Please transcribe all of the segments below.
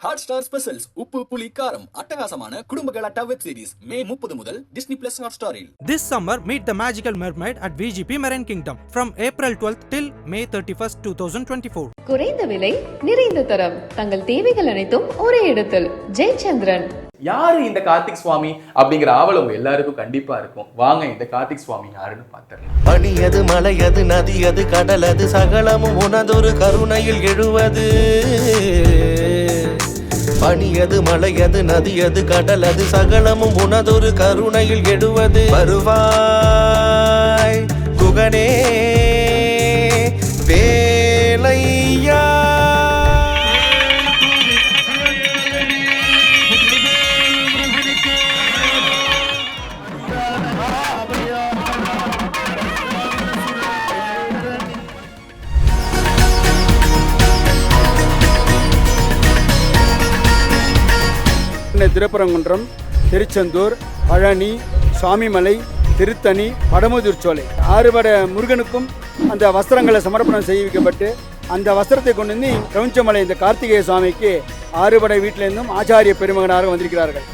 Hot star specials உப்பு புளி காரம் அட்டகாசமான குடும்ப கலாட்டா வெப் சீரிஸ் மே முப்பது முதல் டிஸ்னி பிளஸ் ஹாட் ஸ்டாரில் This summer, meet the magical mermaid at VGP Marine Kingdom from April 12th till May 31st, 2024. குறைந்த விலை நிறைந்த தரம். தங்கள் தேவைகள் அனைத்தும் ஒரே இடத்தில். ஜெயச்சந்திரன். யாரு இந்த கார்த்திக் சுவாமி அப்படிங்கிற ஆவல் உங்க எல்லாருக்கும் கண்டிப்பா இருக்கும். வாங்க இந்த கார்த்திக் சுவாமி யாருன்னு பார்த்துடலாம் பனியது மலையது கடல் கடலது சகலமும் உனதொரு கருணையில் எழுவது. பனியது மலையது கடல் கடலது சகலமும் உனதொரு கருணையில் எழுவது. வருவாய் குகனே வே சென்னை திருப்பரங்குன்றம் திருச்செந்தூர் பழனி சுவாமிமலை திருத்தணி படமுதிர் சோலை. ஆறுபட முருகனுக்கும் அந்த வஸ்திரங்களை சமர்ப்பணம் செய்விக்கப்பட்டு அந்த வஸ்திரத்தை கொண்டு வந்து கவுஞ்சமலை இந்த கார்த்திகேய சுவாமிக்கு ஆறுபடை வீட்டிலிருந்தும் ஆச்சாரிய பெருமகனாக வந்திருக்கிறார்கள்.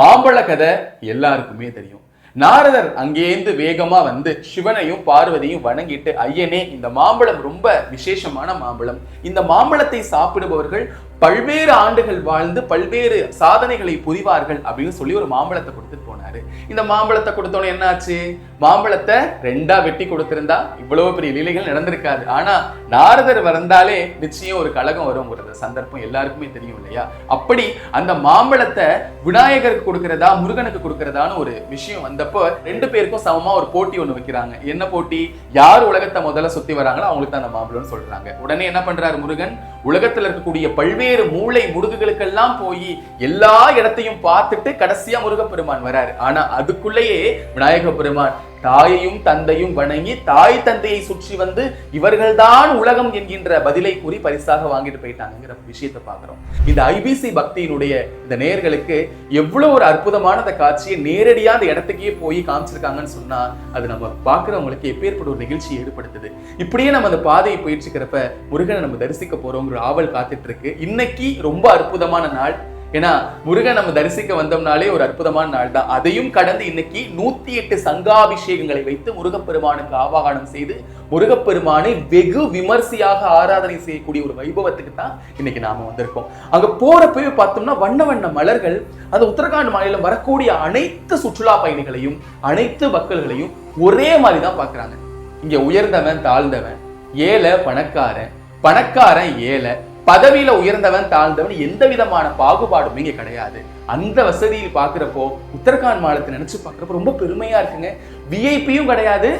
மாம்பழ கதை எல்லாருக்குமே தெரியும். நாரதர் அங்கேருந்து வேகமா வந்து சிவனையும் பார்வதியும் வணங்கிட்டு ஐயனே இந்த மாம்பழம் ரொம்ப விசேஷமான மாம்பழம். இந்த மாம்பழத்தை சாப்பிடுபவர்கள் பல்வேறு ஆண்டுகள் வாழ்ந்து பல்வேறு சாதனைகளை புரிவார்கள் அப்படின்னு சொல்லி ஒரு மாம்பழத்தை கொடுத்துட்டு போனாரு. இந்த மாம்பழத்தை கொடுத்தோன்னு என்னாச்சு? மாம்பழத்தை ரெண்டா வெட்டி கொடுத்திருந்தா இவ்வளவு பெரிய லீலைகள் நடந்திருக்காது. ஆனா நாரதர் வந்தாலே நிச்சயம் ஒரு கழகம் வருங்கிறத சந்தர்ப்பம் எல்லாருக்குமே தெரியும் இல்லையா? அப்படி அந்த மாம்பழத்தை விநாயகருக்கு கொடுக்கிறதா முருகனுக்கு கொடுக்கிறதான்னு ஒரு விஷயம் வந்தப்போ ரெண்டு பேருக்கும் சமமா ஒரு போட்டி ஒண்ணு வைக்கிறாங்க. என்ன போட்டி? யார் உலகத்தை முதல்ல சுத்தி வராங்களோ அவங்களுக்கு தான் அந்த மாம்பழம்னு சொல்றாங்க. உடனே என்ன பண்றாரு முருகன்? உலகத்துல இருக்கக்கூடிய பல்வேறு மூளை முடுகுகளுக்கெல்லாம் போய் எல்லா இடத்தையும் பார்த்துட்டு கடைசியா முருகப்பெருமான் வராரு. ஆனா அதுக்குள்ளேயே விநாயக பெருமான் தாயையும் தந்தையும் வணங்கி தாய் தந்தையை சுற்றி வந்து இவர்கள்தான் உலகம் என்கின்ற பதிலை கூறி பரிசாக வாங்கிட்டு போயிட்டாங்கிற விஷயத்தை பார்க்குறோம். இந்த ஐபிசி பக்தியினுடைய இந்த நேர்களுக்கு எவ்வளவு ஒரு அற்புதமான அந்த காட்சியை நேரடியா அந்த இடத்துக்கே போய் காமிச்சிருக்காங்கன்னு சொன்னா அது நம்ம பார்க்குறவங்களுக்கு எப்பேற்பட்ட ஒரு நிகழ்ச்சியை ஏற்படுத்துது. இப்படியே நம்ம அந்த பாதையை போயிட்டு இருக்கிறப்ப முருகனை நம்ம தரிசிக்க போகிறோங்கிற ஆவல் காத்துட்டு இருக்கு. இன்னைக்கு ரொம்ப அற்புதமான நாள். ஏன்னா முருகன் நம்ம தரிசிக்க வந்தோம்னாலே ஒரு அற்புதமான நாள் தான். அதையும் கடந்து இன்னைக்கு நூத்தி எட்டு சங்காபிஷேகங்களை வைத்து முருகப்பெருமானுக்கு ஆவாகனம் செய்து முருகப்பெருமானை வெகு விமர்சையாக ஆராதனை செய்யக்கூடிய ஒரு வைபவத்துக்கு தான் இன்னைக்கு நாம வந்திருக்கோம். அங்க போறப்பவே பார்த்தோம்னா வண்ண வண்ண மலர்கள் அந்த உத்தரகாண்ட் மாநிலம் வரக்கூடிய அனைத்து சுற்றுலா பயணிகளையும் அனைத்து மக்கள்களையும் ஒரே மாதிரி தான் பாக்குறாங்க இங்க உயர்ந்தவன் தாழ்ந்தவன் ஏழை பணக்காரன் பணக்காரன் ஏழை பதவியில உயர்ந்தவன் தாழ்ந்தவன் எந்த விதமான பாகுபாடும் இங்கே கிடையாது. அந்த வசதியில் பாக்குறப்போ உத்தரகாண்ட் மாநிலத்தை நினைச்சு பாக்குறப்போ ரொம்ப பெருமையா இருக்குங்க. விஐபியும் கிடையாது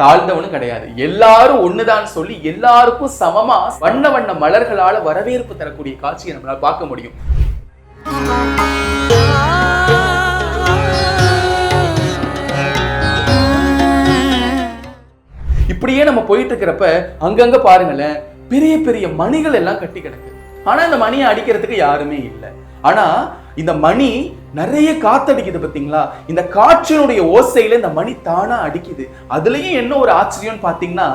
தாழ்ந்தவனும் கிடையாது. எல்லாரும் ஒண்ணுதான் சொல்லி எல்லாருக்கும் சமமா வண்ண வண்ண மலர்களால வரவேற்பு தரக்கூடிய காட்சியை நம்மளால பார்க்க முடியும். இப்படியே நம்ம போயிட்டு இருக்கிறப்ப அங்கங்க பாருங்களேன் பெரிய பெரிய மணிகள் எல்லாம் கட்டி கிடக்கு. ஆனா இந்த மணியை அடிக்கிறதுக்கு யாருமே இல்லை. ஆனா இந்த மணி நிறைய காத்தடிக்குது பாத்தீங்களா? இந்த காற்றினுடைய ஓசையில இந்த மணி தானா அடிக்குது. அதுலயும் என்ன ஒரு ஆச்சரியம்னு பாத்தீங்கன்னா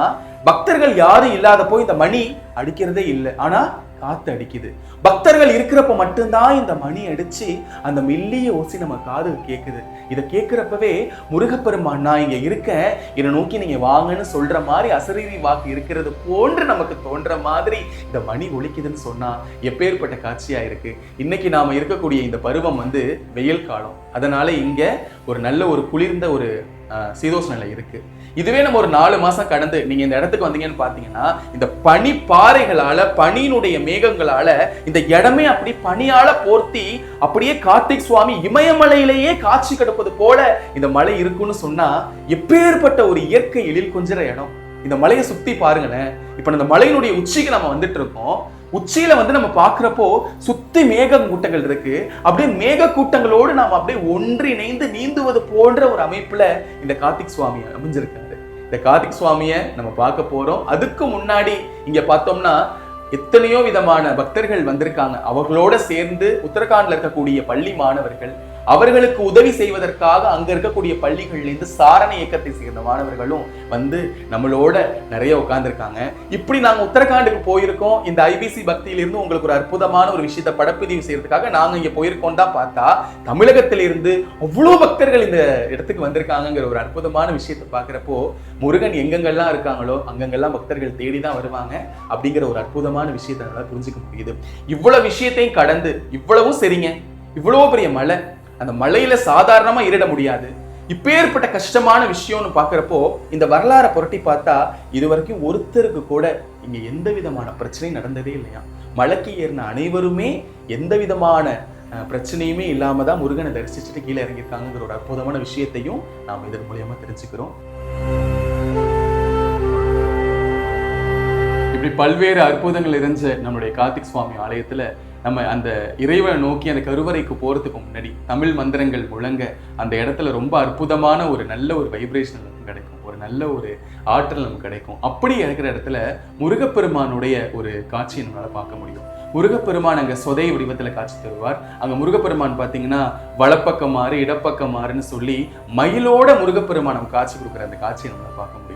பக்தர்கள் யாரும் இல்லாதப்போ இந்த மணி அடிக்கிறதே இல்லை. ஆனா காத்து அடிக்குது பக்தர்கள் இருக்கிறப்ப மட்டும்தான் இந்த மணி அடிச்சு அந்த மெல்லிய ஓசி நம்ம காது கேட்குது இதை கேட்குறப்பவே முருகப்பெருமான் நான் இங்கே இருக்கேன். என்னை நோக்கி நீங்கள் வாங்கன்னு சொல்கிற மாதிரி அசரீரி வாக்கு இருக்கிறது போன்று நமக்கு தோன்ற மாதிரி இந்த மணி ஒழிக்குதுன்னு சொன்னால் எப்பேற்பட்ட காட்சியாக இருக்குது இன்னைக்கு நாம் இருக்கக்கூடிய இந்த பருவம் வந்து வெயில் காலம். அதனால் இங்கே ஒரு நல்ல ஒரு குளிர்ந்த ஒரு சீதோஷ நிலை இருக்குது இதுவே நம்ம ஒரு நாலு மாசம் கடந்து நீங்க இந்த இடத்துக்கு வந்தீங்கன்னு பாத்தீங்கன்னா இந்த பனி பாறைகளால பனியினுடைய மேகங்களால இந்த இடமே அப்படி பனியால போர்த்தி அப்படியே கார்த்திக் சுவாமி இமயமலையிலேயே காட்சி கிடப்பது போல இந்த மலை இருக்குன்னு சொன்னா எப்பேற்பட்ட ஒரு இயற்கை எழில் கொஞ்சிற இடம். இந்த மலையை சுத்தி பாருங்களேன். இப்ப இந்த மலையினுடைய உச்சிக்கு நம்ம வந்துட்டு இருக்கோம். உச்சியில வந்து நம்ம பாக்குறப்போ சுத்தி மேக கூட்டங்கள் இருக்கு. அப்படியே மேக கூட்டங்களோடு நாம் அப்படியே ஒன்றிணைந்து நீந்துவது போன்ற ஒரு அமைப்புல இந்த கார்த்திக் சுவாமி அமைஞ்சிருக்காரு. இந்த கார்த்திக் சுவாமியை நம்ம பார்க்க போகிறோம் அதுக்கு முன்னாடி இங்கே பார்த்தோம்னா எத்தனையோ விதமான பக்தர்கள் வந்திருக்காங்க. அவர்களோட சேர்ந்து உத்தரகாண்டில் இருக்கக்கூடிய பள்ளி மாணவர்கள் அவர்களுக்கு உதவி செய்வதற்காக அங்க இருக்கக்கூடிய பள்ளிகள்ல இருந்து சாரண இயக்கத்தை சேர்ந்த மாணவர்களும் வந்து நம்மளோட நிறைய உட்கார்ந்துருக்காங்க. இப்படி நாங்க உத்தரகாண்டுக்கு போயிருக்கோம். இந்த ஐபிசி பக்தியிலிருந்து உங்களுக்கு ஒரு அற்புதமான ஒரு விஷயத்தை படப்பதிவு செய்யறதுக்காக நாங்க இங்க போயிருக்கோம் தான் பார்த்தா தமிழகத்திலிருந்து அவ்வளோ அவ்வளவு பக்தர்கள் இந்த இடத்துக்கு வந்திருக்காங்கங்கிற ஒரு அற்புதமான விஷயத்தை பார்க்குறப்போ முருகன் எங்கெங்கெல்லாம் இருக்காங்களோ அங்கங்கெல்லாம் பக்தர்கள் தேடி தான் வருவாங்க அப்படிங்கிற ஒரு அற்புதமான விஷயத்தை நல்லா புரிஞ்சுக்க முடியுது. இவ்வளவு விஷயத்தையும் கடந்து இவ்வளவும் சரிங்க. இவ்வளவு பெரிய மலை அந்த மலையில சாதாரணமா ஏறிட முடியாது. இப்பேற்பட்ட கஷ்டமான விஷயம்னு பார்க்குறப்போ இந்த வரலாறை புரட்டி பார்த்தா இது வரைக்கும் ஒருத்தருக்கு கூட இங்க எந்த விதமான பிரச்சனையும் நடந்ததே இல்லையா? மலைக்கு ஏறின அனைவருமே எந்த விதமான பிரச்சனையுமே இல்லாம தான் முருகனை தரிசிச்சுட்டு கீழே இறங்கியிருக்காங்கிற ஒரு அற்புதமான விஷயத்தையும் நாம் இதன் மூலியமா தெரிஞ்சுக்கிறோம். இப்படி பல்வேறு அற்புதங்கள் இருந்த நம்மளுடைய கார்த்திக் சுவாமி ஆலயத்துல நம்ம அந்த இறைவனை நோக்கி அந்த கருவறைக்கு போகிறதுக்கு முன்னாடி தமிழ் மந்திரங்கள் முழங்க அந்த இடத்துல ரொம்ப அற்புதமான ஒரு நல்ல ஒரு வைப்ரேஷன் நமக்கு கிடைக்கும். ஒரு நல்ல ஒரு ஆற்றல் நமக்கு கிடைக்கும். அப்படி இருக்கிற இடத்துல முருகப்பெருமானுடைய ஒரு காட்சியை நம்மளால் பார்க்க முடியும். முருகப்பெருமான் அங்கே சொதை வடிவத்தில் காட்சி தருவார். அங்கே முருகப்பெருமான் பார்த்தீங்கன்னா வலப்பக்கம் மாறு இடப்பக்கம் மாறுன்னு சொல்லி மயிலோட முருகப்பெருமான் நம்ம காட்சி கொடுக்குற அந்த காட்சியை நம்மளால் பார்க்க முடியும்.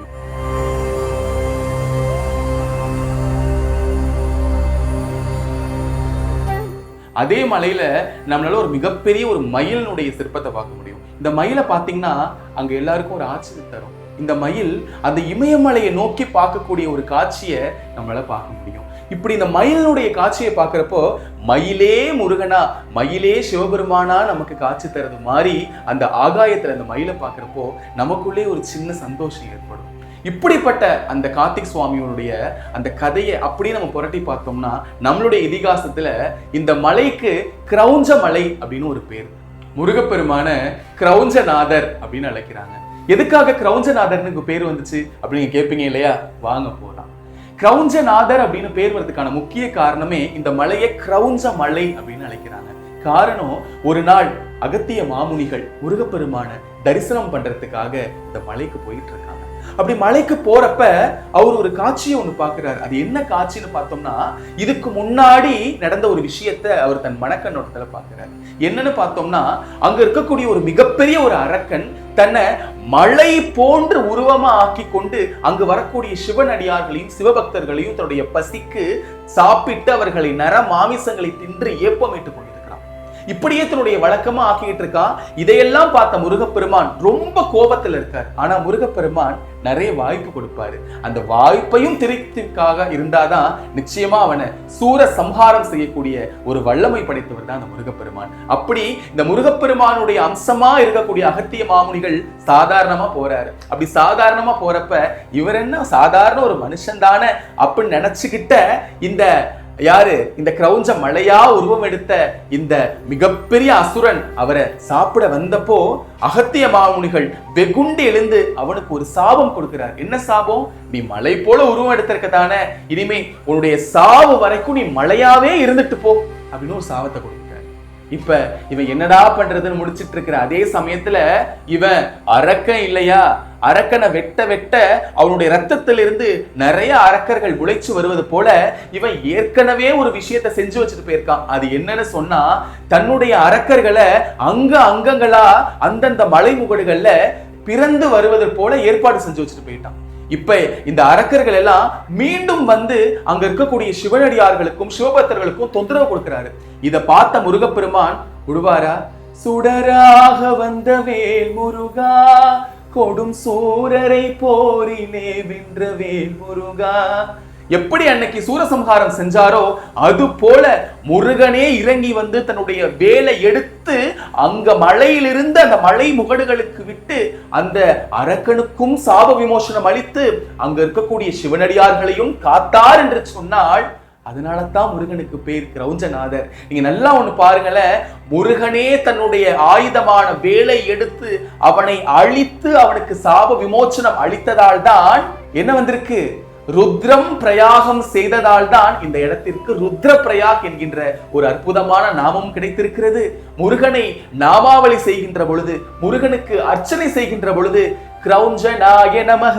அதே மலையில நம்மளால ஒரு மிகப்பெரிய ஒரு மயிலினுடைய சிற்பத்தை பார்க்க முடியும். இந்த மயிலை பார்த்தீங்கன்னா அங்க எல்லாருக்கும் ஒரு ஆச்சரியம் தரும். இந்த மயில் அந்த இமயமலையை நோக்கி பார்க்கக்கூடிய ஒரு காட்சியை நம்மளால பார்க்க முடியும். இப்படி இந்த மயிலினுடைய காட்சியை பார்க்குறப்போ மயிலே முருகனா மயிலே சிவபெருமானா நமக்கு காட்சி தரது மாதிரி அந்த ஆகாயத்தில் அந்த மயிலை பார்க்குறப்போ நமக்குள்ளே ஒரு சின்ன சந்தோஷம் ஏற்படும். இப்படிப்பட்ட அந்த கார்த்திக் சுவாமியோடைய அந்த கதையை அப்படியே நம்ம புரட்டி பார்த்தோம்னா நம்மளுடைய இதிகாசத்துல இந்த மலைக்கு கிரௌஞ்ச மலை அப்படின்னு ஒரு பேர். முருகப்பெருமான கிரௌஞ்சநாதர் அப்படின்னு அழைக்கிறாங்க. எதுக்காக கிரௌஞ்சநாதர்னு பேர் வந்துச்சு அப்படின்னு கேட்பீங்க இல்லையா? வாங்க போகலாம் கிரௌஞ்சநாதர் அப்படின்னு பேர் வர்றதுக்கான முக்கிய காரணமே இந்த மலையை கிரௌஞ்ச மலை அப்படின்னு அழைக்கிறாங்க. காரணம் ஒரு நாள் அகத்திய மாமுனிகள் முருகப்பெருமான தரிசனம் பண்றதுக்காக இந்த மலைக்கு போயிட்டு இருக்காங்க. அப்படி மலைக்கு போறப்ப அவர் ஒரு காட்சியை ஒண்ணு பாக்குறாரு அது என்ன காட்சின்னு பார்த்தோம்னா இதுக்கு முன்னாடி நடந்த ஒரு விஷயத்தை அவர் தன் மனக்கண்ணோட்டத்தில் பாக்குறாரு என்னன்னு பார்த்தோம்னா அங்க இருக்கக்கூடிய ஒரு மிகப்பெரிய ஒரு அரக்கன் தன்னை மலை போன்று உருவமா ஆக்கி கொண்டு அங்கு வரக்கூடிய சிவனடியார்களையும் சிவபக்தர்களையும் தன்னுடைய பசிக்கு சாப்பிட்டு அவர்களை நர மாமிசங்களை தின்று ஏப்பமிட்டுக் கொண்டு இப்படியே தன்னுடைய வழக்கமா ஆக்கிட்டு இருக்கான் இதையெல்லாம் பார்த்த முருகப்பெருமான் ரொம்ப கோபத்துல இருக்கார். ஆனா முருகப்பெருமான் நிறைய வாய்ப்பு கொடுப்பாரு. அந்த வாய்ப்பையும் திரித்திற்காக இருந்தாதான் நிச்சயமா அவனை சூர சம்ஹாரம் செய்யக்கூடிய ஒரு வல்லமை படைத்தவர் தான் அந்த முருகப்பெருமான். அப்படி இந்த முருகப்பெருமானுடைய அம்சமா இருக்கக்கூடிய அகத்திய மாமுனிகள் சாதாரணமா போறாரு. அப்படி சாதாரணமா போறப்ப இவர் என்ன சாதாரண ஒரு மனுஷன் தானே அப்படின்னு நினைச்சுக்கிட்ட இந்த யாரு? இந்த கிரௌஞ்ச மலையா உருவம் எடுத்த இந்த மிகப்பெரிய அசுரன் அவரை சாப்பிட வந்தப்போ அகத்திய மாமுனிகள் வெகுண்டு எழுந்து அவனுக்கு ஒரு சாபம் கொடுக்கிறார். என்ன சாபம்? நீ மலை போல உருவம் எடுத்திருக்க தானே. இனிமே உன்னுடைய சாவு வரைக்கும் நீ மலையாவே இருந்துட்டு போ. அப்படின்னு ஒரு சாபத்தை கொடுக்கிறார் இப்ப இவன் என்னடா பண்றதுன்னு முடிச்சிட்டு இருக்கிற அதே சமயத்துல இவன் அரக்கன் இல்லையா? அரக்கனை வெட்ட வெட்ட அவனுடைய ரத்தத்திலிருந்து நிறைய அரக்கர்கள் உழைச்சு வருவது போல இவன் ஏற்கனவே ஒரு விஷயத்தை செஞ்சு வச்சுட்டு போயிருக்கான். அது என்னன்னு சொன்னா தன்னுடைய அரக்கர்களை அங்க அங்கங்களா அந்தந்த மலைமுகடுகள்ல பிறந்து வருவது போல ஏற்பாடு செஞ்சு வச்சுட்டு போயிட்டான். இப்ப இந்த அரக்கர்கள் எல்லாம் மீண்டும் வந்து அங்க இருக்கக்கூடிய சிவனடியார்களுக்கும் சிவபக்தர்களுக்கும் தொந்தரவு கொடுக்கிறாரு. இத பார்த்த முருகப்பெருமான் விடுவாரா சுடராக வந்த வேல் முருகா கொடும் சூரரை போரிலே வென்ற வேல் முருகா எப்படி அன்னைக்கு சூரசம்ஹாரம் செஞ்சாரோ அது போல முருகனே இறங்கி வந்து தன்னுடைய வேலை எடுத்து அங்க மலையிலிருந்து அந்த மலை முகடுகளுக்கு விட்டு அந்த அரக்கனுக்கும் சாப விமோசனம் அளித்து அங்க இருக்கக்கூடிய சிவனடியார்களையும் காத்தார் என்று சொன்னால் அதனால தான் முருகனுக்கு பேர் கிரௌஞ்சநாதர். நீங்க நல்லா ஒண்ணு பாருங்களேன். முருகனே தன்னுடைய ஆயுதமான வேலை எடுத்து அவனை அழித்து அவனுக்கு சாப விமோச்சனம் அளித்ததால் தான் என்ன வந்திருக்கு? ருத்ரம் பிரயாகம் செய்ததால் தான் இந்த இடத்திற்கு ருத்ர பிரயாக் என்கின்ற ஒரு அற்புதமான நாமம் கிடைத்திருக்கிறது. முருகனை நாமாவளி செய்கின்ற பொழுது முருகனுக்கு அர்ச்சனை செய்கின்ற பொழுது கிரௌஞ்ச நாய நமக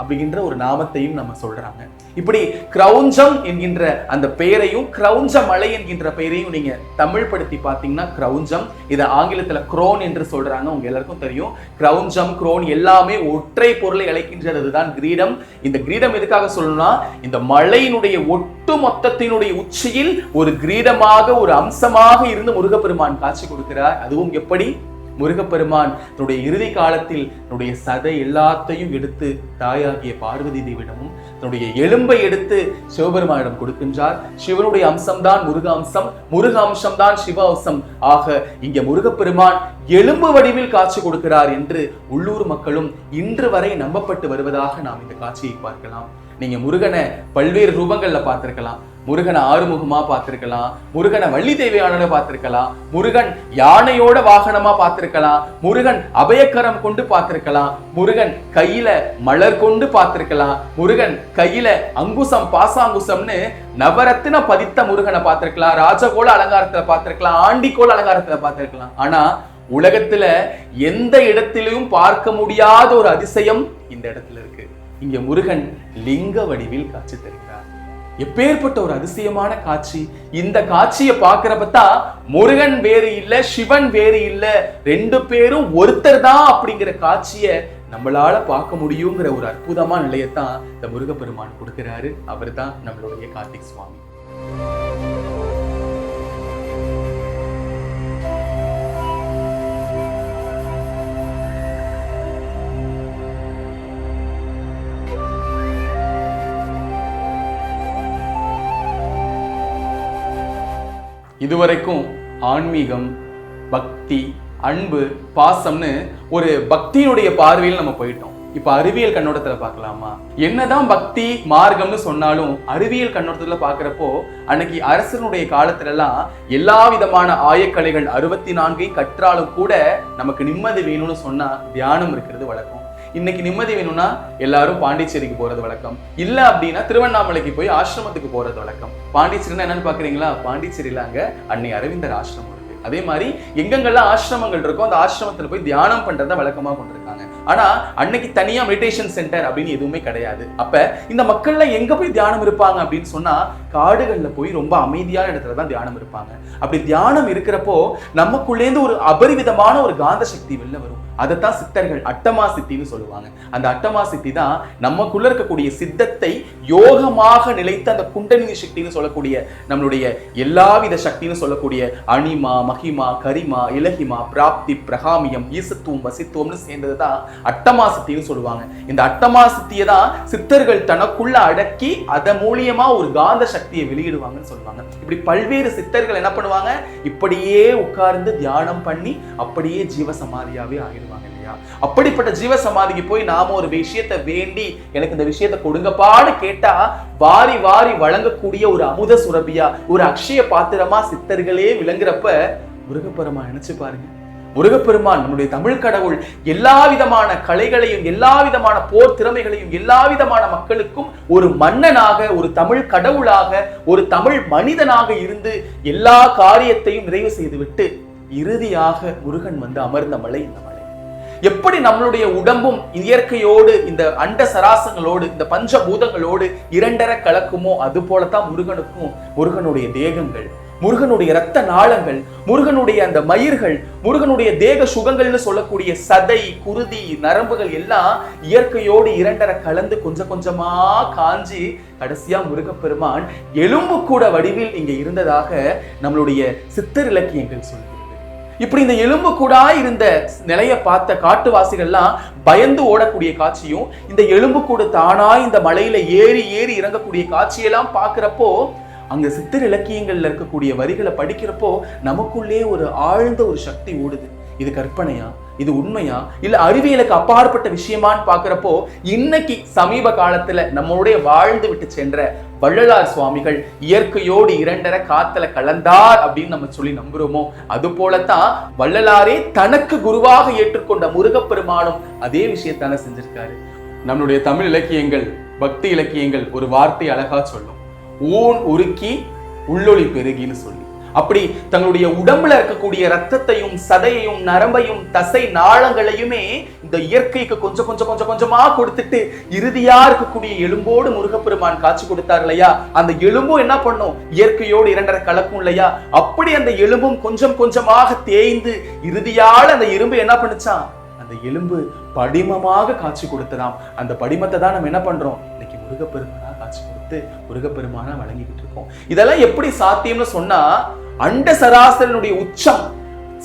அப்படிங்கின்ற ஒரு நாமத்தையும் நம்ம சொல்றாங்க. இப்படி கிரௌஞ்சம் என்கின்ற அந்த பெயரையும் கிரௌஞ்ச மலை என்கின்ற பெயரையும் நீங்க தமிழ் படுத்தி பார்த்தீங்கன்னா கிரௌஞ்சம் இதை ஆங்கிலத்துல குரோன் என்று சொல்றாங்க உங்க எல்லாருக்கும் தெரியும். கிரௌஞ்சம் குரோன் எல்லாமே ஒற்றை பொருளை அழைக்கின்றது தான் கிரீடம். இந்த கிரீடம் எதுக்காக சொல்லணும்னா இந்த மலையினுடைய ஒட்டு மொத்தத்தினுடைய உச்சியில் ஒரு கிரீடமாக ஒரு அம்சமாக இருந்து முருகப்பெருமான் காட்சி கொடுக்கிறார். அதுவும் எப்படி? முருகப்பெருமான் தன்னுடைய இறுதி காலத்தில் தன்னுடைய சதை எல்லாத்தையும் எடுத்து தாயாகிய பார்வதி தேவிடமும் தன்னுடைய எலும்பை எடுத்து சிவபெருமானிடம் கொடுக்கின்றார். சிவனுடைய அம்சம்தான் முருக அம்சம் முருக அம்சம்தான் சிவ அம்சம் ஆக இங்க முருகப்பெருமான் எலும்பு வடிவில் காட்சி கொடுக்கிறார் என்று உள்ளூர் மக்களும் இன்று வரை நம்பப்பட்டு வருவதாக நாம் இந்த காட்சியை பார்க்கலாம். நீங்க முருகனை பல்வேறு ரூபங்கள்ல பார்த்திருக்கலாம். முருகனை ஆறுமுகமா பார்த்திருக்கலாம். முருகனை வள்ளி தேவையான பார்த்திருக்கலாம். முருகன் யானையோட வாகனமா பார்த்திருக்கலாம். முருகன் அபயக்கரம் கொண்டு பார்த்திருக்கலாம். முருகன் கையில மலர் கொண்டு பார்த்திருக்கலாம். முருகன் கையில அங்குசம் பாசாங்குசம்னு நவரத்தின பதித்த முருகனை பார்த்திருக்கலாம். ராஜகோல அலங்காரத்துல பார்த்திருக்கலாம். ஆண்டிக்கோல அலங்காரத்துல பார்த்திருக்கலாம். ஆனா உலகத்துல எந்த இடத்திலும் பார்க்க முடியாத ஒரு அதிசயம் இந்த இடத்துல இருக்கு. இங்க முருகன் லிங்க வடிவில் காட்சி தருகிறார். எப்பேற்பட்ட ஒரு அதிசயமான காட்சி. இந்த காட்சியை பார்க்கறப்பதான் முருகன் வேறு இல்ல சிவன் வேறு இல்ல ரெண்டு பேரும் ஒருத்தர் தான் அப்படிங்கிற காட்சியை நம்மளால பார்க்க முடியுங்கிற ஒரு அற்புதமான நிலையத்தான் இந்த முருகப்பெருமான் கொடுக்கிறாரு. அவர் தான் நம்மளுடைய கார்த்திக் சுவாமி. இதுவரைக்கும் ஆன்மீகம் பக்தி அன்பு பாசம்னு ஒரு பக்தியினுடைய பார்வையில் நம்ம போயிட்டோம். இப்ப அறிவியல் கண்ணோட்டத்துல பார்க்கலாமா? என்னதான் பக்தி மார்க்கம்னு சொன்னாலும் அறிவியல் கண்ணோட்டத்துல பாக்குறப்போ அன்னைக்கு அரசனுடைய காலத்துல எல்லாம் எல்லா விதமான ஆயக்கலைகள் அறுபத்தி நான்கை கற்றாலும் கூட நமக்கு நிம்மதி வேணும்னு சொன்னா தியானம் இருக்கிறது வழக்கம். இன்னைக்கு நிம்மதி வேணும்னா எல்லாரும் பாண்டிச்சேரிக்கு போறது வழக்கம். இல்ல அப்படின்னா திருவண்ணாமலைக்கு போய் ஆசிரமத்துக்கு போறது வழக்கம். பாண்டிச்சேரினா என்னன்னு பாக்குறீங்களா? பாண்டிச்சேரியில அங்க அன்னை அரவிந்தர் ஆசிரமம் அதே மாதிரி எங்கெங்கெல்லாம் ஆசிரமங்கள் இருக்கோ அந்த ஆசிரமத்தில் போய் தியானம் பண்ணுறத வழக்கமாக கொண்டிருக்காங்க. ஆனால் அன்னைக்கு தனியாக மெடிடேஷன் சென்டர் அப்படின்னு எதுவுமே கிடையாது. அப்போ இந்த மக்கள்லாம் எங்கே போய் தியானம் இருப்பாங்க அப்படின்னு சொன்னால் காடுகளில் போய் ரொம்ப அமைதியான இடத்துல தான் தியானம் இருப்பாங்க. அப்படி தியானம் இருக்கிறப்போ நமக்குள்ளேருந்து ஒரு அபரிவிதமான ஒரு காந்த சக்தி வெளில வரும். அதைத்தான் சித்தர்கள் அட்டமா சித்தின்னு சொல்லுவாங்க. அந்த அட்டமா சித்தி தான் நமக்குள்ள இருக்கக்கூடிய சித்தத்தை யோகமாக நிலைத்த அந்த குண்டலினி சக்தின்னு சொல்லக்கூடிய நம்மளுடைய எல்லாவித சக்தின்னு சொல்லக்கூடிய அனிமா மகிமா கரிமா இலகிமா பிராப்தி பிரகாமியம் ஈசத்துவம் வசித்துவம்னு சேர்ந்தது தான் அட்டமா சித்தின்னு சொல்லுவாங்க. இந்த அட்டமா சித்தியை தான் சித்தர்கள் தனக்குள்ள அடக்கி அதன் மூலியமா ஒரு காந்த சக்தியை வெளியிடுவாங்கன்னு சொல்லுவாங்க. இப்படி பல்வேறு சித்தர்கள் என்ன பண்ணுவாங்க? இப்படியே உட்கார்ந்து தியானம் பண்ணி அப்படியே ஜீவ சமாதியாவே ஆகிடுவாங்க. இல்லையா அப்படிப்பட்ட ஜீவ சமாதிக்கு போய் நாம ஒரு விஷயத்தை வேண்டி எனக்கு இந்த விஷயத்தை கொடுங்கப்பான்னு கேட்டா வாரி வாரி வழங்கக்கூடிய ஒரு அமுத சுரபியா ஒரு அக்ஷய பாத்திரமா சித்தர்களே விளங்குறப்ப முருகப்பெருமா நினைச்சு பாருங்க. முருகப்பெருமான் நம்முடைய தமிழ் கடவுள் எல்லா விதமான கலைகளையும் எல்லா விதமான போர் திறமைகளையும் எல்லா விதமான மக்களுக்கும் ஒரு மன்னனாக ஒரு தமிழ் கடவுளாக ஒரு தமிழ் மனிதனாக இருந்து எல்லா காரியத்தையும் நிறைவு செய்துவிட்டு இறுதியாக முருகன் வந்து அமர்ந்த மலை இந்த மலை. எப்படி நம்மளுடைய உடம்பும் இயற்கையோடு இந்த அண்ட சராசங்களோடு இந்த பஞ்சபூதங்களோடு இரண்டர கலக்குமோ அது போலத்தான் முருகனுக்கும் முருகனுடைய தேகங்கள் முருகனுடைய இரத்த நாளங்கள் முருகனுடைய அந்த மயிர்கள் முருகனுடைய தேக சுகங்கள்னு சொல்லக்கூடிய சதை குருதி நரம்புகள் எல்லாம் இயற்கையோடு இரண்டரை கலந்து கொஞ்சம் கொஞ்சமா காஞ்சி கடைசியா முருகப்பெருமான் எலும்பு கூட வடிவில் இங்க இருந்ததாக நம்மளுடைய சித்தர் இலக்கியங்கள் சொல்கிறது இப்படி இந்த எலும்பு கூடா இருந்த நிலைய பார்த்த காட்டுவாசிகள்லாம் பயந்து ஓடக்கூடிய காட்சியும் இந்த எலும்பு கூடு தானா இந்த மலையில ஏறி ஏறி இறங்கக்கூடிய காட்சியெல்லாம் பார்க்குறப்போ அங்க சித்திர இலக்கியங்கள்ல இருக்கக்கூடிய வரிகளை படிக்கிறப்போ நமக்குள்ளே ஒரு ஆழ்ந்த ஒரு சக்தி ஓடுது. இது கற்பனையா? இது உண்மையா? இல்ல அறிவியலுக்கு அப்பாற்பட்ட விஷயமான்னு பாக்குறப்போ இன்னைக்கு சமீப காலத்துல நம்மளுடைய வாழ்ந்து விட்டு சென்ற வள்ளலார் சுவாமிகள் இயற்கையோடு இரண்டரை காத்துல கலந்தார் அப்படின்னு நம்ம சொல்லி நம்புறோமோ? அது போலத்தான் வள்ளலாரே தனக்கு குருவாக ஏற்றுக்கொண்ட முருகப்பெருமானும் அதே விஷயத்தான செஞ்சிருக்காரு. நம்மளுடைய தமிழ் இலக்கியங்கள் பக்தி இலக்கியங்கள் ஒரு வார்த்தை அழகா சொல்லும். ஊன் உருக்கி உள்ளொளி பெருகின்னு சொல்லி. அப்படி தங்களுடைய உடம்புல இருக்கக்கூடிய ரத்தத்தையும் சதையையும் நரம்பையும் தசை நாளங்களையுமே இந்த இயற்கைக்கு கொஞ்சம் கொஞ்சம் கொஞ்சம் கொஞ்சமா கொடுத்துட்டு இறுதியா இருக்கக்கூடிய எலும்போடு முருகப்பெருமான் காட்சி கொடுத்தார் இல்லையா? அந்த எலும்பும் என்ன பண்ணும்? இயற்கையோடு இரண்டரை கலக்கும் இல்லையா? அப்படி அந்த எலும்பும் கொஞ்சம் கொஞ்சமாக தேய்ந்து இறுதியால அந்த இரும்பு என்ன பண்ணுச்சான் அந்த எலும்பு படிமமாக காட்சி கொடுத்ததாம் அந்த படிமத்தை தான் நம்ம என்ன பண்றோம்? இன்னைக்கு முருகப்பெருமானா காட்சி கொடுத்து முருகப்பெருமானா வழங்கிக்கிட்டு இருக்கோம். இதெல்லாம் எப்படி சாத்தியம்னு சொன்னா அண்ட சராசரனுடைய உச்சம்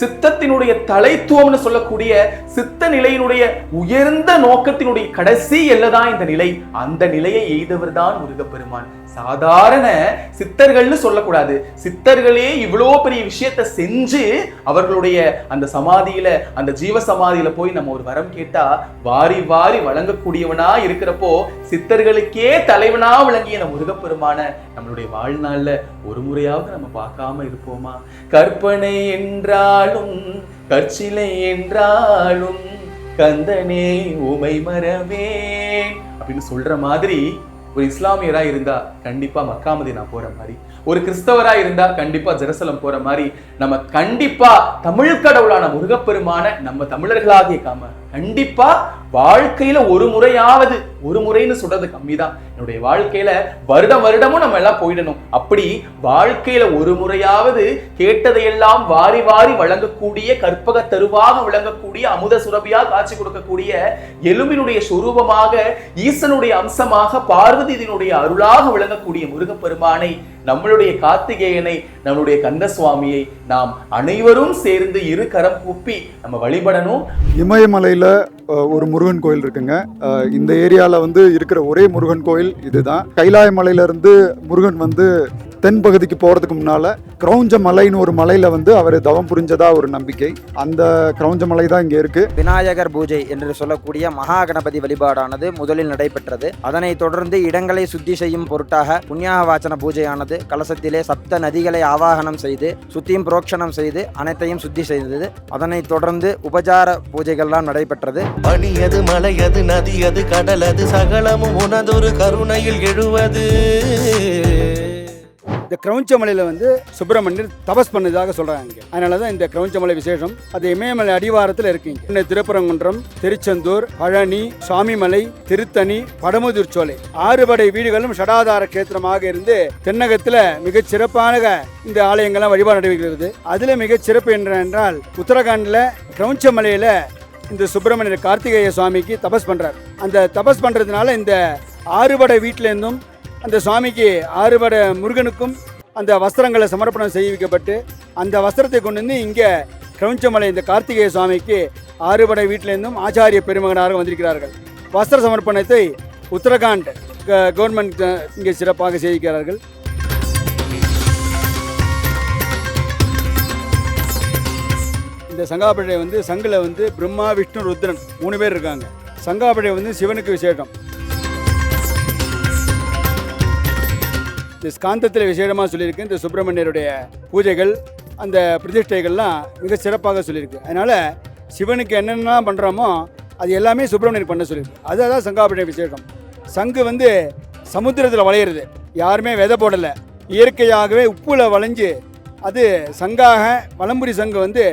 சித்தத்தினுடைய தலைத்துவம்னு சொல்லக்கூடிய சித்த நிலையினுடைய உயர்ந்த நோக்கத்தினுடைய கடைசி எல்லதான் இந்த நிலை. அந்த நிலையை எய்தவர் தான் முருகப்பெருமான். சாதாரண சித்தர்கள்னு சொல்லக்கூடாது. சித்தர்களே இவ்வளோ பெரிய விஷயத்தை செஞ்சு அவர்களுடைய அந்த சமாதியில அந்த ஜீவ சமாதியில போய் நம்ம ஒரு வரம் கேட்டா வாரி வாரி வழங்கக்கூடியவனா இருக்கிறப்போ சித்தர்களுக்கே தலைவனா விளங்கிய நம்ம முருகப்பெருமான நம்மளுடைய வாழ்நாள்ல ஒரு முறையாவது நம்ம பார்க்காம இருப்போமா? கற்பனை என்றாலும் கற்சிலை என்றாலும் கந்தனே உமை மரவேன் அப்படின்னு சொல்ற மாதிரி ஒரு இஸ்லாமியராக இருந்தால் கண்டிப்பாக மக்காமதி நான் போகிற மாதிரி ஒரு கிறிஸ்தவரா இருந்தால் கண்டிப்பாக ஜெருசலம் போற மாதிரி நம்ம கண்டிப்பாக தமிழ் கடவுளான முருகப்பெருமான நம்ம தமிழர்களாகிய காம கண்டிப்பா வாழ்க்கையில ஒரு முறையாவது ஒரு முறைன்னு சொல்றது கம்மிதான். என்னுடைய வாழ்க்கையில வருடம் வருடமும் நம்ம எல்லாம் போயிடணும். அப்படி வாழ்க்கையில ஒரு முறையாவது கேட்டதையெல்லாம் வாரி வாரி வழங்கக்கூடிய கற்பக தருவாக விளங்கக்கூடிய அமுத சுரபியா காட்சி கொடுக்கக்கூடிய எலும்பினுடைய சொரூபமாக ஈசனுடைய அம்சமாக பார்வதியினுடைய அருளாக விளங்கக்கூடிய முருகப்பெருமானை நம்மளுடைய கார்த்திகேயனை நம்மளுடைய கந்தசுவாமியை நாம் அனைவரும் சேர்ந்து இரு கரம் கூப்பி நம்ம வழிபடணும். இமயமலையில் ஒரு முருகன் கோயில் இருக்குங்க. இந்த ஏரியாவில் வந்து இருக்கிற ஒரே முருகன் கோயில் இதுதான். கைலாய மலையிலேருந்து முருகன் வந்து தென் பகுதிக்கு போகிறதுக்கு முன்னால் கிரௌஞ்ச மலைன்னு ஒரு மலையில் வந்து அவர் தவம் புரிஞ்சதா ஒரு நம்பிக்கை. அந்த கிரௌஞ்ச மலை தான் இங்கே இருக்குது விநாயகர் பூஜை என்று சொல்லக்கூடிய மகா கணபதி வழிபாடானது முதலில் நடைபெற்றது. அதனைத் தொடர்ந்து இடங்களை சுத்தி செய்யும் பொருட்டாக புண்ணியாக வாசன பூஜையானது கலசத்திலே சப்த நதிகளை ஆவாகனம் செய்து சுத்தியும் புரோக்ஷணம் செய்து அனைத்தையும் சுத்தி செய்தது. அதனைத் தொடர்ந்து உபசார பூஜைகள்லாம் நடைபெற்றது. பணியது மலையது நதியது கடலது சகலமும் உனதொரு கருணையில் எழுவது. இந்த கிரௌஞ்சமலையில் வந்து சுப்பிரமணியர் தபஸ் பண்ணதாக சொல்கிறாங்க அதனால தான் இந்த கிரௌஞ்சமலை விசேஷம். அது இமயமலை அடிவாரத்தில் இருக்குங்க இந்த திருப்பரங்குன்றம் திருச்செந்தூர் பழனி சுவாமிமலை திருத்தணி படமுதிர் சோலை. ஆறுபடை வீடுகளும் ஷடாதார கேத்திரமாக இருந்து தென்னகத்தில் மிகச் சிறப்பான இந்த ஆலயங்கள்லாம் வழிபாடு நடைபெறுகிறது அதில் மிகச் சிறப்பு என்றால் உத்தரகாண்டில் கிரௌஞ்சமலையில் இந்த சுப்பிரமணியர் கார்த்திகேய சுவாமிக்கு தபஸ் பண்ணுறார் அந்த தபஸ் பண்ணுறதுனால இந்த ஆறுபடை வீட்டிலேருந்தும் அந்த சுவாமிக்கு ஆறுபட முருகனுக்கும் அந்த வஸ்திரங்களை சமர்ப்பணம் செய்விக்கப்பட்டு அந்த வஸ்திரத்தை கொண்டு வந்து இங்கே கிரௌஞ்சமலை இந்த கார்த்திகேய சுவாமிக்கு ஆறுபடை வீட்டிலேருந்தும் ஆச்சாரிய பெருமகனாக வந்திருக்கிறார்கள். வஸ்திர சமர்ப்பணத்தை உத்தரகாண்ட் க- கவர்மெண்ட் இங்கே சிறப்பாக செய்திருக்கிறார்கள் இந்த சங்காபிழை வந்து சங்கில் வந்து பிரம்மா விஷ்ணு ருத்ரன் மூணு பேர் இருக்காங்க. சங்காபிழை வந்து சிவனுக்கு விசேஷம். இந்த ஸ்காந்தத்தில் விசேடமாக சொல்லியிருக்கு. இந்த சுப்பிரமணியருடைய பூஜைகள் அந்த பிரதிஷ்டைகள்லாம் மிக சிறப்பாக சொல்லியிருக்கு. அதனால் சிவனுக்கு என்னென்னலாம் பண்ணுறோமோ அது எல்லாமே சுப்பிரமணியர் பண்ண சொல்லியிருக்கு. அதுதான் சங்காபிழை விசேஷம். சங்கு வந்து சமுத்திரத்தில் வளையிறது. யாருமே விதை போடலை. இயற்கையாகவே உப்புல வளைஞ்சு அது சங்காக வலம்புரி சங்கு வந்து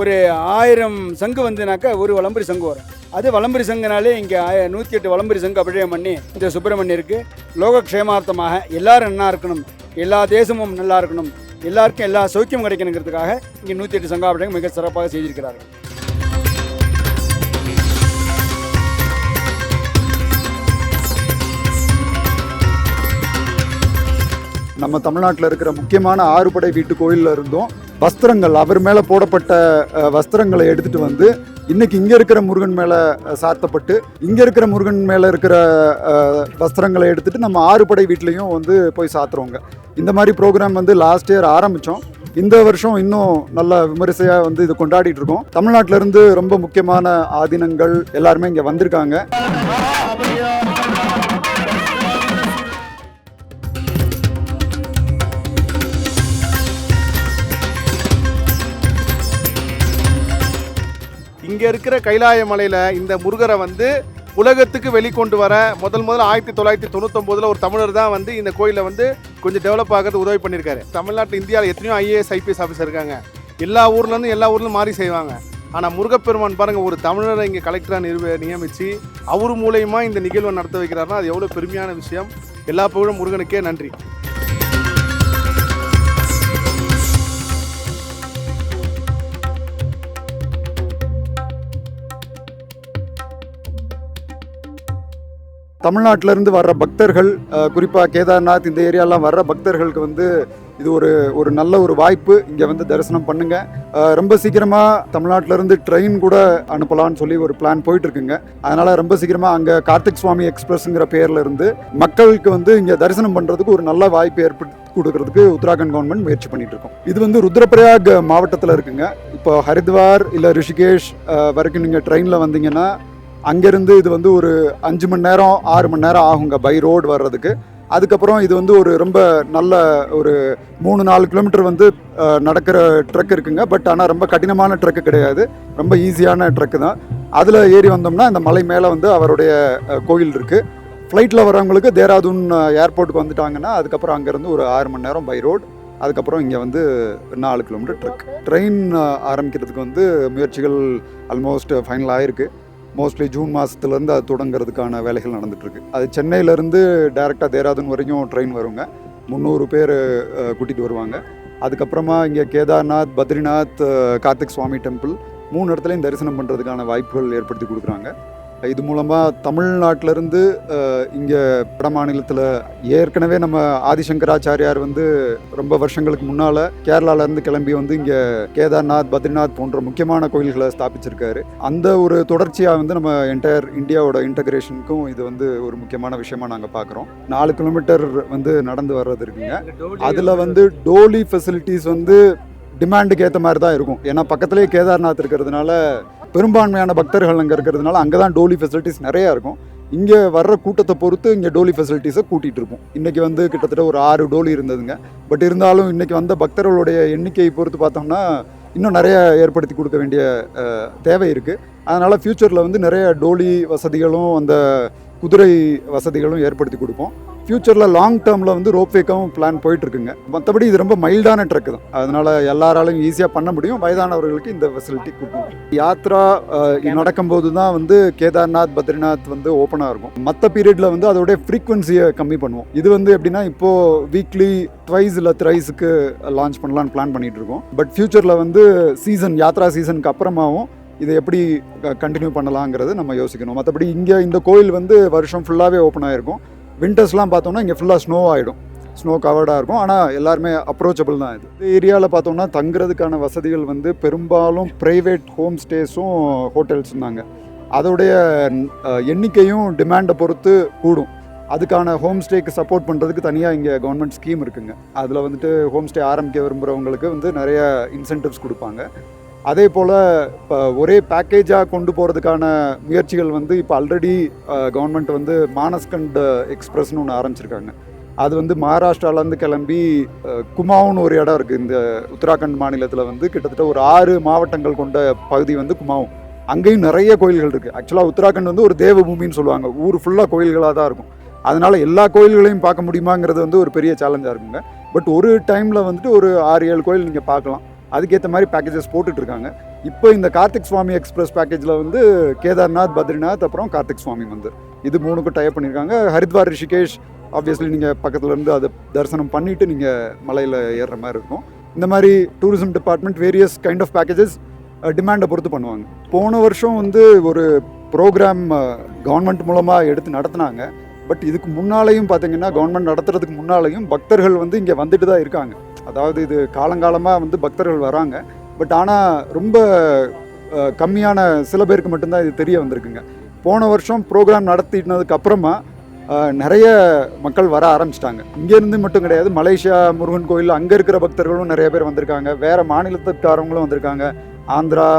ஒரு ஆயிரம் சங்கு வந்துனாக்கா ஒரு வளம்புரி சங்கு வரும். அது வளம்பரி சங்கனாலே இங்கே நூற்றி எட்டு வளம்பரி சங்கு அபிஷேகம் பண்ணி இந்த சுப்பிரமணியருக்கு லோகக்ஷேமார்த்தமாக எல்லாரும் நல்லா இருக்கணும். எல்லா தேசமும் நல்லா இருக்கணும். எல்லாருக்கும் எல்லா சௌக்கியம் கிடைக்கணுங்கிறதுக்காக இங்கே நூற்றி எட்டு சங்காபிஷேகம் மிக சிறப்பாக செய்திருக்கிறார்கள். நம்ம தமிழ்நாட்டில் இருக்கிற முக்கியமான ஆறுபடை வீட்டு கோயிலில் இருந்தும். வஸ்திரங்கள் அவர் மேலே போடப்பட்ட வஸ்திரங்களை எடுத்துகிட்டு வந்து இன்னைக்கு இங்கே இருக்கிற முருகன் மேலே சாத்தப்பட்டு இங்கே இருக்கிற முருகன் மேலே இருக்கிற வஸ்திரங்களை எடுத்துகிட்டு நம்ம ஆறுபடை வீட்லேயும் வந்து போய் சாத்துறோங்க. இந்த மாதிரி ப்ரோக்ராம் வந்து லாஸ்ட் இயர் ஆரம்பித்தோம் இந்த வருஷம் இன்னும் நல்ல விமரிசையாக வந்து இது கொண்டாடிட்டு இருக்கோம். தமிழ்நாட்டிலேருந்து ரொம்ப முக்கியமான ஆதீனங்கள் எல்லாருமே இங்கே வந்திருக்காங்க. இங்கே இருக்கிற கைலாய மலையில் இந்த முருகரை வந்து உலகத்துக்கு வெளிக்கொண்டு வர முதல் முதல்ல ஆயிரத்தி தொள்ளாயிரத்தி தொண்ணூத்தொம்போதில் ஒரு தமிழர் தான் வந்து இந்த கோயிலை வந்து கொஞ்சம் டெவலப் ஆகிறது உதவி பண்ணியிருக்காரு. தமிழ்நாட்டில் இந்தியாவில் எத்தனையோ ஐஏஎஸ் ஐபிஎஸ் ஆஃபீஸர் இருக்காங்க. எல்லா ஊர்லேருந்து எல்லா ஊர்லேயும் மாறி செய்வாங்க. ஆனால் முருகப்பெருமான் பாருங்கள் ஒரு தமிழரை இங்கே கலெக்டராக நிறுவ நியமித்து அவர் மூலயமா இந்த நிகழ்வை நடத்த வைக்கிறாருன்னா அது எவ்வளோ பெருமையான விஷயம். எல்லா புகழும் முருகனுக்கே நன்றி. தமிழ்நாட்டிலேருந்து வர்ற பக்தர்கள் குறிப்பாக கேதார்நாத் இந்த ஏரியாலாம் வர்ற பக்தர்களுக்கு வந்து இது ஒரு ஒரு நல்ல ஒரு வாய்ப்பு. இங்கே வந்து தரிசனம் பண்ணுங்க. ரொம்ப சீக்கிரமாக தமிழ்நாட்டிலேருந்து ட்ரெயின் கூட அனுப்பலான்னு சொல்லி ஒரு பிளான் போயிட்டுருக்குங்க. அதனால் ரொம்ப சீக்கிரமாக அங்கே கார்த்திக் சுவாமி எக்ஸ்பிரஸ்ங்கிற பேரில் இருந்து மக்களுக்கு வந்து இங்கே தரிசனம் பண்ணுறதுக்கு ஒரு நல்ல வாய்ப்பு ஏற்படுத்தி கொடுக்கறதுக்கு உத்தராகண்ட் கவர்மெண்ட் முயற்சி பண்ணிட்டு இருக்கோம் இது வந்து ருத்ரபிரயாக் மாவட்டத்தில் இருக்குங்க. இப்போ ஹரித்வார் இல்லை ரிஷிகேஷ் வரைக்கும் நீங்கள் ட்ரெயினில் வந்தீங்கன்னா அங்கேருந்து இது வந்து ஒரு அஞ்சு மணி நேரம் ஆறு மணி நேரம் ஆகுங்க பை ரோடு வர்றதுக்கு. அதுக்கப்புறம் இது வந்து ஒரு ரொம்ப நல்ல ஒரு மூணு நாலு கிலோமீட்டர் வந்து நடக்கிற ட்ரக் இருக்குங்க. பட் ஆனால் ரொம்ப கடினமான ட்ரக்கு கிடையாது. ரொம்ப ஈஸியான ட்ரக்கு தான். அதில் ஏறி வந்தோம்னா இந்த மலை மேலே வந்து அவருடைய கோயில் இருக்குது ஃப்ளைட்டில் வரவங்களுக்கு தேராதூன் ஏர்போர்ட்டுக்கு வந்துட்டாங்கன்னா அதுக்கப்புறம் அங்கேருந்து ஒரு ஆறு மணி நேரம் பை ரோடு அதுக்கப்புறம் இங்கே வந்து நாலு கிலோமீட்டர் ட்ரக் ட்ரெயின் ஆரம்பிக்கிறதுக்கு வந்து முயற்சிகள் ஆல்மோஸ்ட் ஃபைனல் ஆயிருக்கு. மோஸ்ட்லி ஜூன் மாதத்துலேருந்து அது தொடங்குறதுக்கான வேலைகள் நடந்துகிட்ருக்கு அது சென்னையிலேருந்து டேரெக்டாக தேராதூன் வரைக்கும் ட்ரெயின் வருங்க. முந்நூறு பேர் கூட்டிகிட்டு வருவாங்க. அதுக்கப்புறமா இங்கே கேதார்நாத் பத்ரிநாத் கார்த்திக் சுவாமி டெம்பிள் மூணு இடத்துலையும் தரிசனம் பண்ணுறதுக்கான வாய்ப்புகள் ஏற்படுத்தி கொடுக்குறாங்க. இது மூலமாக தமிழ்நாட்டிலேருந்து இங்கே வட மாநிலத்தில் ஏற்கனவே நம்ம ஆதிசங்கராச்சாரியார் வந்து ரொம்ப வருஷங்களுக்கு முன்னால் கேரளாலேருந்து கிளம்பி வந்து இங்கே கேதார்நாத் பத்ரிநாத் போன்ற முக்கியமான கோயில்களை ஸ்தாபிச்சிருக்காரு. அந்த ஒரு தொடர்ச்சியாக வந்து நம்ம என்டையர் இந்தியாவோட இன்டகிரேஷனுக்கும் இது வந்து ஒரு முக்கியமான விஷயமா நாங்கள் பார்க்குறோம் நாலு கிலோமீட்டர் வந்து நடந்து வர்றது இருக்குங்க. அதில் வந்து டோலி ஃபெசிலிட்டிஸ் வந்து டிமாண்டுக்கு ஏற்ற மாதிரி தான் இருக்கும். ஏன்னா பக்கத்துலேயே கேதார்நாத் இருக்கிறதுனால பெரும்பான்மையான பக்தர்கள் அங்கே இருக்கிறதுனால அங்கே தான் டோலி ஃபெசிலிட்டிஸ் நிறையா இருக்கும். இங்கே வர்ற கூட்டத்தை பொறுத்து இங்கே டோலி ஃபெசிலிட்டிஸை கூட்டிகிட்டு இருப்போம் இன்றைக்கி வந்து கிட்டத்தட்ட ஒரு ஆறு டோலி இருந்ததுங்க. பட் இருந்தாலும் இன்றைக்கி வந்த பக்தர்களுடைய எண்ணிக்கையை பொறுத்து பார்த்தோம்னா இன்னும் நிறைய ஏற்படுத்தி கொடுக்க வேண்டிய தேவை இருக்குது அதனால் ஃப்யூச்சரில் வந்து நிறைய டோலி வசதிகளும் அந்த குதிரை வசதிகளும் ஏற்படுத்தி கொடுப்போம். ஃப்யூச்சரில் லாங் டேர்மில் வந்து ரோப்வேக்காகவும் பிளான் போயிட்டுருக்குங்க. மற்றபடி இது ரொம்ப மைல்டான ட்ரக் தான். அதனால் எல்லாராலையும் ஈஸியாக பண்ண முடியும். வயதானவர்களுக்கு இந்த ஃபெசிலிட்டி கொடுக்கும் யாத்ரா நடக்கும்போது தான் வந்து கேதார்நாத் பத்ரிநாத் வந்து ஓப்பனாக இருக்கும். மற்ற பீரியடில் வந்து அதோடைய ஃப்ரீக்வன்சியை கம்மி பண்ணுவோம். இது வந்து எப்படின்னா இப்போது வீக்லி ட்வைஸ் இல்லை த்ரைஸுக்கு லான்ச் பண்ணலான்னு பிளான் பண்ணிகிட்ருக்கோம் இருக்கோம் பட் ஃப்யூச்சரில் வந்து சீசன் யாத்ரா சீசனுக்கு அப்புறமாவும் இதை எப்படி கண்டினியூ பண்ணலாங்கிறது நம்ம யோசிக்கணும். மற்றபடி இங்கே இந்த கோயில் வந்து வருஷம் ஃபுல்லாகவே ஓப்பன் ஆகிருக்கும் விண்டர்ஸ்லாம் பார்த்தோம்னா இங்கே ஃபுல்லாக ஸ்னோ ஆகிடும் ஸ்னோ கவர்டாக இருக்கும். ஆனால் எல்லாருமே அப்ரோச்சபிள் தான் இது. இந்த ஏரியாவில் பார்த்தோம்னா தங்குறதுக்கான வசதிகள் வந்து பெரும்பாலும் ப்ரைவேட் ஹோம் ஸ்டேஸும் ஹோட்டல்ஸும் தாங்க அதோடைய எண்ணிக்கையும் டிமாண்டை பொறுத்து கூடும். அதுக்கான ஹோம் ஸ்டேக்கு சப்போர்ட் பண்ணுறதுக்கு தனியாக இங்கே கவர்மெண்ட் ஸ்கீம் இருக்குங்க. அதில் வந்துட்டு ஹோம் ஸ்டே ஆரம்பிக்க விரும்புகிறவங்களுக்கு வந்து நிறைய இன்சென்டிவ்ஸ் கொடுப்பாங்க. அதே போல் இப்போ ஒரே பேக்கேஜாக கொண்டு போகிறதுக்கான முயற்சிகள் வந்து இப்போ ஆல்ரெடி கவர்மெண்ட் வந்து மானஸ்கண்ட் எக்ஸ்பிரஸ்னு ஒன்று ஆரம்பிச்சிருக்காங்க. அது வந்து மகாராஷ்டிராலேருந்து கிளம்பி குமாவுன்னு ஒரு இடம் இருக்குது இந்த உத்தராகண்ட் மாநிலத்தில் வந்து கிட்டத்தட்ட ஒரு ஆறு மாவட்டங்கள் கொண்ட பகுதி வந்து குமாவும் அங்கேயும் நிறைய கோயில்கள் இருக்குது ஆக்சுவலாக உத்தராகண்ட் வந்து ஒரு தேவபூமின்னு சொல்லுவாங்க. ஊர் ஃபுல்லாக கோயில்களாக தான் இருக்கும். அதனால் எல்லா கோயில்களையும் பார்க்க முடியுமாங்கிறது வந்து ஒரு பெரிய சேலஞ்சாக இருக்குங்க. பட் ஒரு டைமில் வந்துட்டு ஒரு ஆறு ஏழு கோயில் நீங்கள் பார்க்கலாம். அதுக்கேற்ற மாதிரி பேக்கேஜஸ் போட்டுட்ருக்காங்க. இப்போ இந்த கார்த்திக் சுவாமி எக்ஸ்பிரஸ் பேக்கேஜில் வந்து கேதார்நாத் பத்ரிநாத் அப்புறம் கார்த்திக் சுவாமி வந்து இது மூணுக்கும் டைப் பண்ணியிருக்காங்க ஹரித்வார் ரிஷிகேஷ் ஆப்வியஸ்லி நீங்கள் பக்கத்தில் இருந்து அதை தரிசனம் பண்ணிவிட்டு நீங்கள் மலையில் ஏறுற மாதிரி இருக்கும். இந்த மாதிரி tourism department various kind of packages டிமாண்டை பொறுத்து பண்ணுவாங்க. போன வருஷம் வந்து ஒரு ப்ரோக்ராம் கவர்மெண்ட் மூலமாக எடுத்து நடத்துனாங்க. பட் இதுக்கு முன்னாலேயும் பார்த்தீங்கன்னா கவர்மெண்ட் நடத்துறதுக்கு முன்னாலேயும் பக்தர்கள் வந்து இங்கே வந்துட்டு தான் இருக்காங்க. அதாவது இது காலங்காலமாக வந்து பக்தர்கள் வராங்க. பட் ஆனால் ரொம்ப கம்மியான சில பேருக்கு மட்டும்தான் இது தெரிய வந்திருக்குங்க. போன வருஷம் ப்ரோக்ராம் நடத்தினதுக்கு அப்புறமா நிறைய மக்கள் வர ஆரம்பிச்சிட்டாங்க. இங்கேருந்து மட்டும் கிடையாது மலேசியா முருகன் கோயில் அங்கே இருக்கிற பக்தர்களும் நிறைய பேர் வந்திருக்காங்க. வேறு மாநிலத்துக்காரவங்களும் வந்திருக்காங்க. ஆந்திரா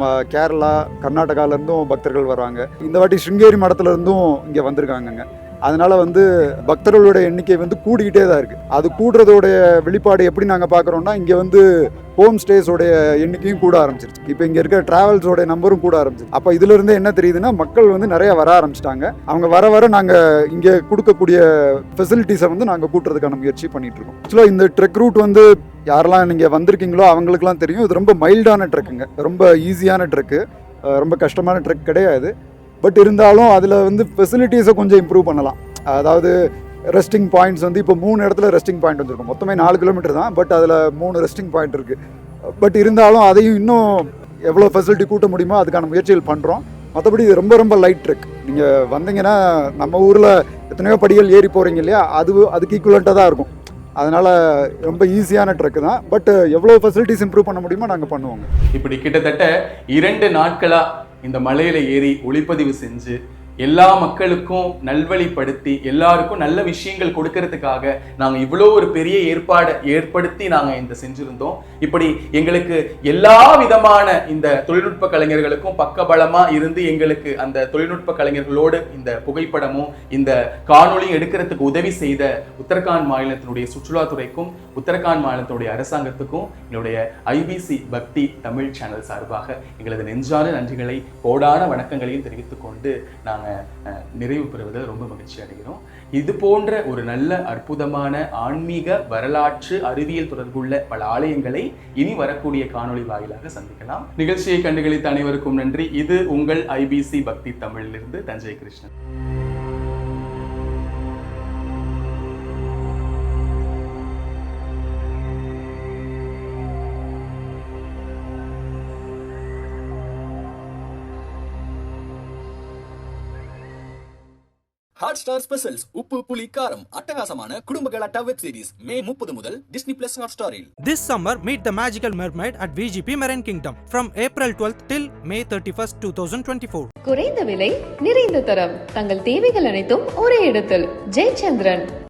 ம- கேரளா கர்நாடகாலேருந்தும் பக்தர்கள் வராங்க. இந்த வாட்டி ஸ்ருங்கேரி மடத்துலேருந்தும் இங்கே வந்திருக்காங்கங்க. அதனால் வந்து பக்தர்களுடைய எண்ணிக்கை வந்து கூடிக்கிட்டே தான் இருக்குது அது கூடுறதோடைய வெளிப்பாடு எப்படி நாங்கள் பார்க்குறோம்னா இங்கே வந்து ஹோம் ஸ்டேஸோடைய எண்ணிக்கையும் கூட ஆரம்பிச்சிருச்சு. இப்போ இங்கே இருக்கிற டிராவல்ஸோட நம்பரும் கூட ஆரம்பிச்சிருச்சு. அப்போ இதுலருந்து என்ன தெரியுதுன்னா மக்கள் வந்து நிறைய வர ஆரம்பிச்சிட்டாங்க. அவங்க வர வர நாங்கள் இங்கே கொடுக்கக்கூடிய ஃபெசிலிட்டிஸை வந்து நாங்கள் கூட்டுறதுக்கான முயற்சி பண்ணிட்டு இருக்கோம். ஆக்சுவலாக இந்த ட்ரெக் ரூட் வந்து யாரெல்லாம் நீங்கள் வந்திருக்கீங்களோ அவங்களுக்குலாம் தெரியும். இது ரொம்ப மைல்டான ட்ரெக்குங்க ரொம்ப ஈஸியான ட்ரெக்கு ரொம்ப கஷ்டமான ட்ரெக் கிடையாது. பட் இருந்தாலும் அதில் வந்து ஃபெசிலிட்டிஸை கொஞ்சம் இம்ப்ரூவ் பண்ணலாம். அதாவது ரெஸ்டிங் பாயிண்ட்ஸ் வந்து இப்போ மூணு இடத்துல ரெஸ்டிங் பாயிண்ட் வந்திருக்கும் மொத்தமே நாலு கிலோமீட்டர் தான் பட் அதில் மூணு ரெஸ்டிங் பாயிண்ட் இருக்குது பட் இருந்தாலும் அதையும் இன்னும் எவ்வளோ ஃபெசிலிட்டி கூட்ட முடியுமோ அதுக்கான முயற்சிகள் பண்ணுறோம் மற்றபடி இது ரொம்ப ரொம்ப லைட் ட்ரெக் நீங்கள் வந்தீங்கன்னா நம்ம ஊரில் எத்தனையோ படிகள் ஏறி போகிறீங்க இல்லையா? அது அதுக்கு ஈக்குவலண்ட்டாக தான் இருக்கும். அதனால் ரொம்ப ஈஸியான ட்ரெக்கு தான். பட் எவ்வளோ ஃபெசிலிட்டிஸ் இம்ப்ரூவ் பண்ண முடியுமோ நாங்கள் பண்ணுவோங்க. இப்படி கிட்டத்தட்ட இரண்டு நாட்களாக இந்த மலையில ஏறி ஒளிப்பதிவு செஞ்சு எல்லா மக்களுக்கும் நல்வழிப்படுத்தி எல்லாருக்கும் நல்ல விஷயங்கள் கொடுக்கறதுக்காக நாங்கள் இவ்வளோ ஒரு பெரிய ஏற்பாடு ஏற்படுத்தி நாங்கள் இந்த செஞ்சுருந்தோம். இப்படி எங்களுக்கு எல்லா விதமான இந்த தொழில்நுட்ப கலைஞர்களுக்கும் பக்கபலமா இருந்து எங்களுக்கு அந்த தொழில்நுட்ப கலைஞர்களோடு இந்த புகைப்படமும் இந்த காணொளியும் எடுக்கிறதுக்கு உதவி செய்த உத்தரகாண்ட் மாநிலத்தினுடைய சுற்றுலாத்துறைக்கும் உத்தரகாண்ட் மாநிலத்தினுடைய அரசாங்கத்துக்கும் எங்களுடைய ஐபிசி பக்தி தமிழ் சேனல் சார்பாக எங்களது நெஞ்சான நன்றிகளை கோடான வணக்கங்களையும் தெரிவித்துக் கொண்டு நாங்கள் நிறைவு பெறுவதில் ரொம்ப மகிழ்ச்சி அடைகிறோம். இது போன்ற ஒரு நல்ல அற்புதமான ஆன்மீக வரலாற்று அறிவியல் தொடர்புள்ள பல ஆலயங்களை இனி வரக்கூடிய காணொளி வாயிலாக சந்திக்கலாம். நிகழ்ச்சியை கண்டுகளித்த அனைவருக்கும் நன்றி. இது உங்கள் IBC Bhakti தமிழிலிருந்து Thanjai Krishnan. Hot Star specials Uppu Puli Kaaram அட்டகாசமான குடும்ப கலாட்டா வெப் சீரிஸ் மே முப்பது முதல் டிஸ்னி பிளஸ் ஹாட் ஸ்டாரில் This summer, meet the magical mermaid at VGP Marine Kingdom from April 12th till May 31st, 2024. குறைந்த விலை நிறைந்த தரம். தங்கள் தேவைகள் அனைத்தும் ஒரே இடத்தில். ஜெயச்சந்திரன்.